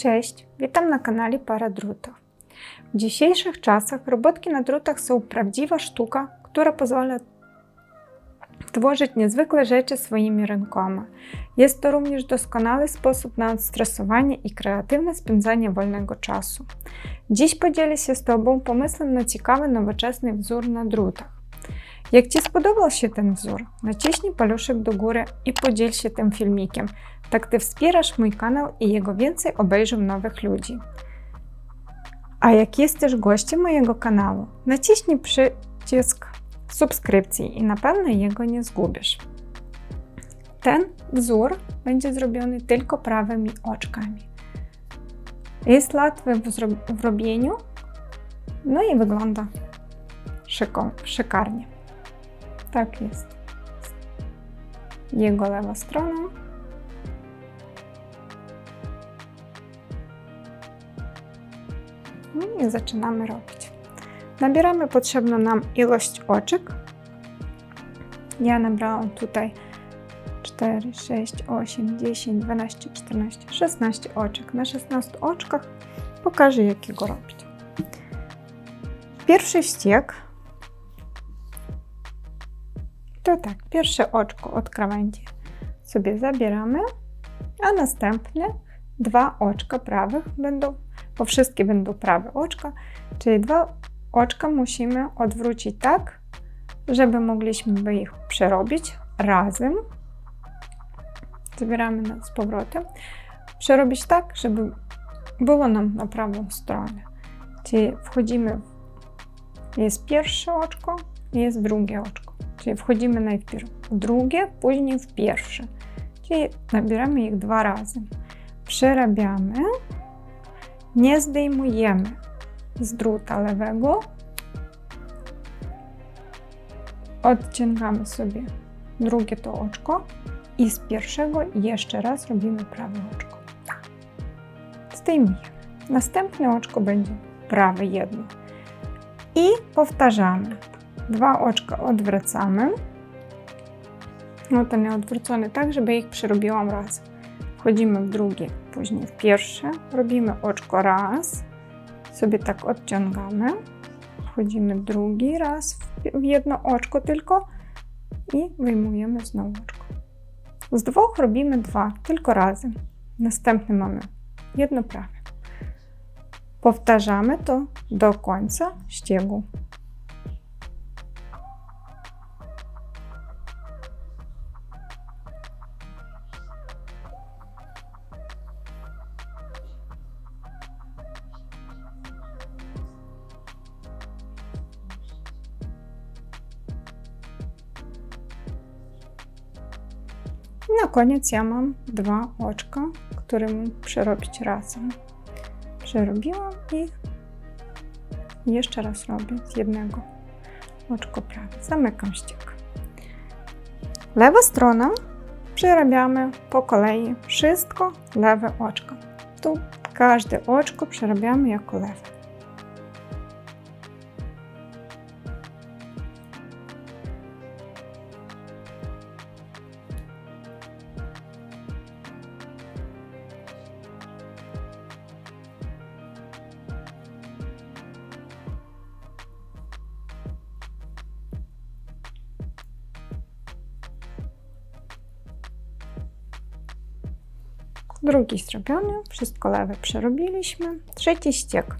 Cześć, witam na kanale Para Drutów. W dzisiejszych czasach robotki na drutach są prawdziwa sztuka, która pozwala tworzyć niezwykłe rzeczy swoimi rękoma. Jest to również doskonały sposób na odstresowanie i kreatywne spędzanie wolnego czasu. Dziś podzielę się z Tobą pomysłem na ciekawy, nowoczesny wzór na drutach. Jak Ci spodobał się ten wzór, naciśnij paluszek do góry i podziel się tym filmikiem. Tak Ty wspierasz mój kanał i jego więcej obejrzą nowych ludzi. A jak jesteś gościem mojego kanału, naciśnij przycisk subskrypcji i na pewno jego nie zgubisz. Ten wzór będzie zrobiony tylko prawymi oczkami. Jest łatwy w, robieniu, no i wygląda szyko, szykarnie. Tak jest. Jego lewa strona. I zaczynamy robić. Nabieramy potrzebną nam ilość oczek. Ja nabrałam tutaj 4, 6, 8, 10, 12, 14, 16 oczek. Na 16 oczkach pokażę, jakiego robić. Pierwszy ściek to tak, pierwsze oczko od krawędzi sobie zabieramy, a następne dwa oczka prawych będą, bo wszystkie będą prawe oczka, czyli dwa oczka musimy odwrócić tak, żeby mogliśmy ich przerobić razem. Zabieramy z powrotem. Przerobić tak, żeby było nam na prawą stronę. Czyli wchodzimy, jest pierwsze oczko, jest drugie oczko. Czyli wchodzimy najpierw w drugie, później w pierwsze. Czyli nabieramy ich dwa razy. Przerabiamy, nie zdejmujemy z druta lewego. Odciągamy sobie drugie to oczko i z pierwszego jeszcze raz robimy prawe oczko. Zdejmujemy. Następne oczko będzie prawe jedno. I powtarzamy. Dwa oczka odwracamy. No to nie odwrócone tak, żeby ich przerobiłam raz. Wchodzimy w drugie, później w pierwsze. Robimy oczko raz. Sobie tak odciągamy. Wchodzimy drugi raz w jedno oczko tylko i wyjmujemy znowu oczko. Z dwóch robimy dwa, tylko razem. Następny mamy jedno prawie. Powtarzamy to do końca ściegu. Na koniec ja mam dwa oczka, które przerobić razem. Przerobiłam i jeszcze raz robię z jednego oczko prawe. Zamykam ściek. Lewa strona przerabiamy po kolei wszystko lewe oczko. Tu każde oczko przerabiamy jako lewe. Drugi zrobiony, wszystko lewe przerobiliśmy. Trzeci ściek.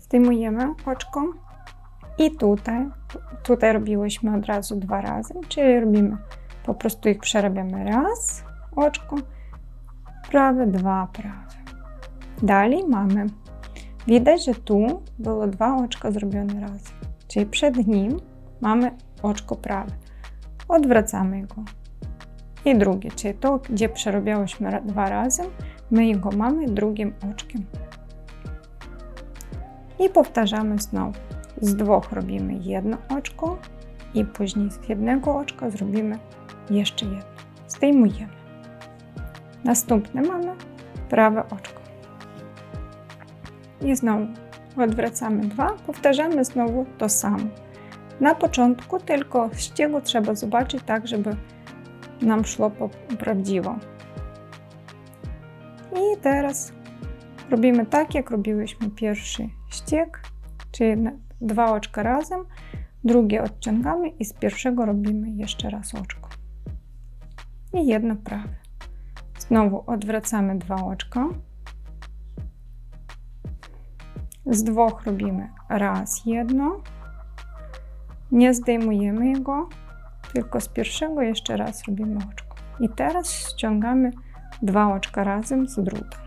Zdejmujemy oczko i tutaj, tutaj robiłyśmy od razu dwa razy, czyli robimy, po prostu ich przerabiamy raz, oczko, prawe, dwa, prawe. Dalej mamy, widać, że tu było dwa oczka zrobione razem, czyli przed nim mamy oczko prawe. Odwracamy go i drugie, czyli to, gdzie przerobiałyśmy dwa razy, my jego mamy drugim oczkiem. I powtarzamy znowu. Z dwóch robimy jedno oczko i później z jednego oczka zrobimy jeszcze jedno. Zdejmujemy. Następne mamy prawe oczko. I znowu odwracamy dwa, powtarzamy znowu to samo. Na początku tylko ściegu trzeba zobaczyć tak, żeby nam szło prawdziwo. I teraz robimy tak, jak robiłyśmy pierwszy ściek, czyli dwa oczka razem, drugie odciągamy i z pierwszego robimy jeszcze raz oczko. I jedno prawe. Znowu odwracamy dwa oczka. Z dwóch robimy raz jedno. Nie zdejmujemy jego, tylko z pierwszego jeszcze raz robimy oczko. I teraz ściągamy dwa oczka razem z druta.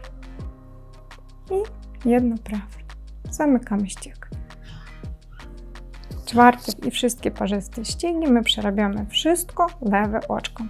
I jedno prawe. Zamykamy ściek. Czwarte i wszystkie parzyste ściegi my przerabiamy wszystko lewe oczko.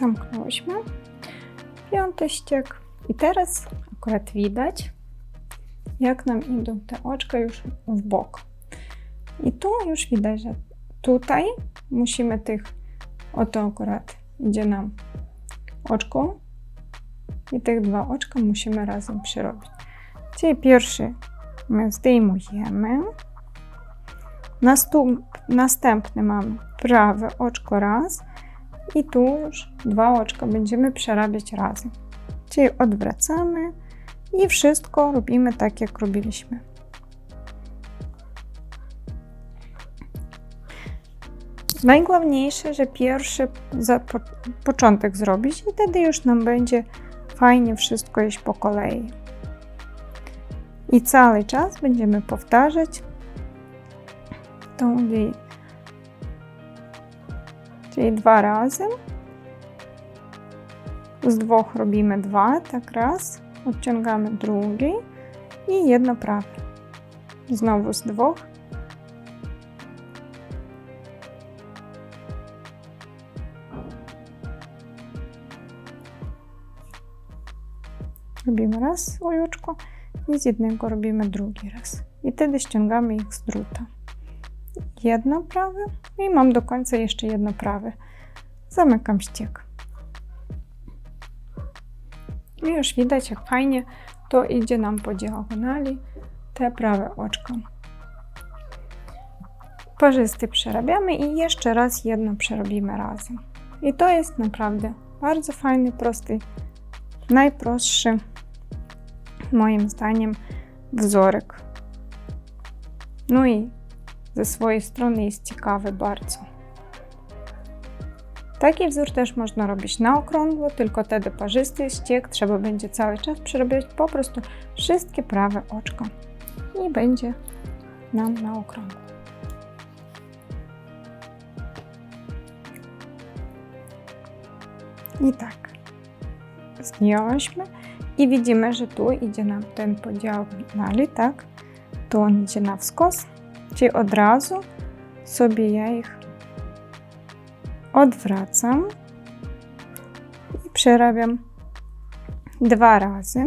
Zamknęłyśmy. Piąty ściek. I teraz akurat widać, jak nam idą te oczka już w bok. I tu już widać, że tutaj musimy tych, oto akurat idzie nam oczko i tych dwa oczka musimy razem przerobić. Czyli pierwszy my zdejmujemy. Następ, następny mamy prawe oczko raz i tu już dwa oczka będziemy przerabiać razem. Czyli odwracamy i wszystko robimy tak, jak robiliśmy. Najgłówniejsze, że pierwszy za po, początek zrobić i wtedy już nam będzie fajnie wszystko iść po kolei. I cały czas będziemy powtarzać tą li- czyli dwa razy. Z dwóch robimy dwa, tak raz, odciągamy drugi i jedno prawe. Znowu z dwóch. Robimy raz ojuczko i z jednego robimy drugi raz. I wtedy ściągamy ich z druta. Jedno prawe i mam do końca jeszcze jedno prawe. Zamykam ściek. I już widać, jak fajnie to idzie nam po diagonali te prawe oczko. Parzysty przerabiamy i jeszcze raz jedno przerobimy razem. I to jest naprawdę bardzo fajny, prosty, najprostszy moim zdaniem wzorek. No i ze swojej strony jest ciekawy bardzo. Taki wzór też można robić na okrągło, tylko wtedy parzysty ściek trzeba będzie cały czas przerobić po prostu wszystkie prawe oczko i będzie nam na okrągło. I tak, zdjęłyśmy i widzimy, że tu idzie nam ten podział diagonali, tak? Tu on idzie na wskos, czyli od razu sobie ja ich odwracam i przerabiam dwa razy.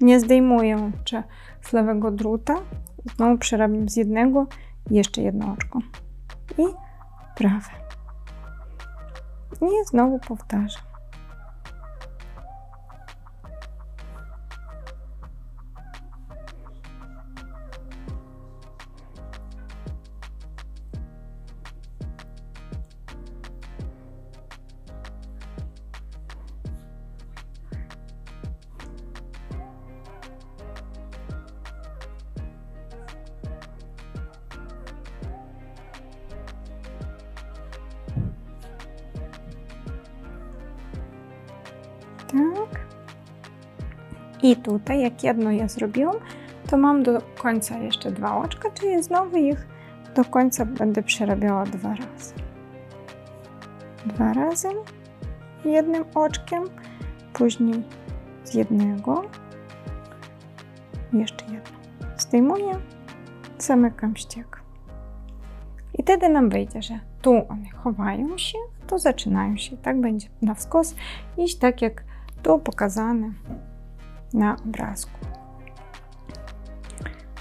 Nie zdejmuję czy z lewego druta, znowu przerabiam z jednego jeszcze jedno oczko i prawe. I znowu powtarzam. Tak. I tutaj, jak jedno ja zrobiłam, to mam do końca jeszcze dwa oczka, czyli znowu ich do końca będę przerabiała dwa razy. Dwa razy jednym oczkiem, później z jednego, jeszcze jedno. Zdejmuję, zamykam ściek. I wtedy nam wyjdzie, że tu one chowają się, tu zaczynają się. Tak będzie na wskos iść tak jak pokazane na obrazku.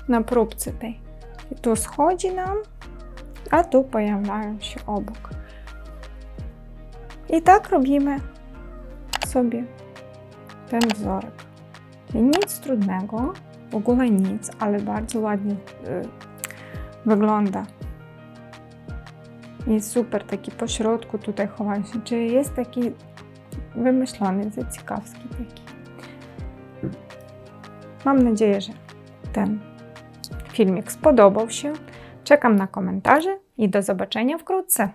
Na próbce tej. I tu schodzi nam, a tu pojawiają się obok. I tak robimy sobie ten wzorek. Nic trudnego, w ogóle nic, ale bardzo ładnie y, wygląda. Jest super taki po środku tutaj chowa się, czyli jest taki wymyślony, ciekawski taki. Mam nadzieję, że ten filmik spodobał się. Czekam na komentarze i do zobaczenia wkrótce.